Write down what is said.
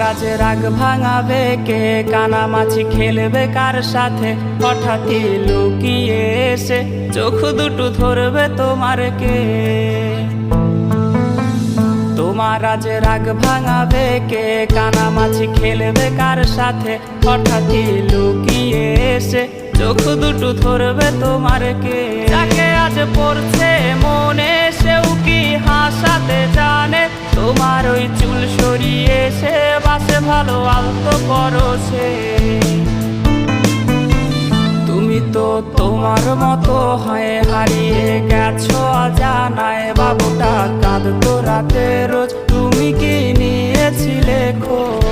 আজ রাগ ভাঙাবে কে? কানামাছি খেলবে কার সাথে? লুকিয়ে এসে চোখ দুটো ধরবে তোমার কে? তোমার রাগ ভাঙাবে কে? কানামাছি খেলবে কার সাথে? হঠাৎই লুকিয়ে এসে চোখ দুটো ধরবে তোমার কে? আজ পড়ছে ভালো আলতো সে। তুমি তো তোমার মতো হয়ে হারিয়ে গেছো জানায় বাবুটা কাঁদতো রাতে রোজ। তুমি কি নিয়েছিলে খোঁজ?